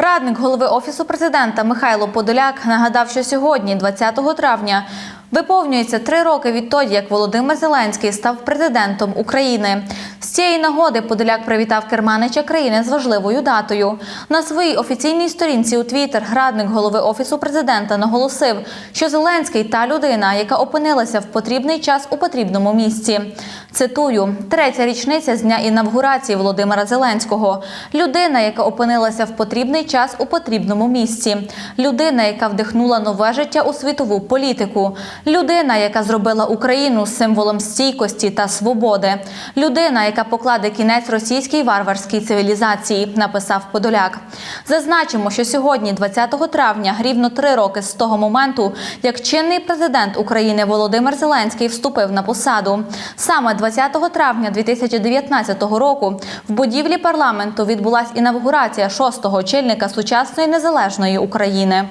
Радник голови офісу президента Михайло Подоляк нагадав, що сьогодні, 20 травня, виповнюється три роки відтоді, як Володимир Зеленський став президентом України. З цієї нагоди Подоляк привітав керманича країни з важливою датою. На своїй офіційній сторінці у Твіттер радник голови офісу президента наголосив, що Зеленський та людина, яка опинилася в потрібний час у потрібному місці. Цитую: третя річниця з дня інавгурації Володимира Зеленського. Людина, яка опинилася в потрібний час у потрібному місці. Людина, яка вдихнула нове життя у світову політику. Людина, яка зробила Україну символом стійкості та свободи. Людина, яка покладе кінець російській варварській цивілізації, написав Подоляк. Зазначимо, що сьогодні, 20 травня, рівно три роки з того моменту, як чинний президент України Володимир Зеленський вступив на посаду. Саме 20 травня 2019 року в будівлі парламенту відбулася інавгурація шостого очільника сучасної незалежної України.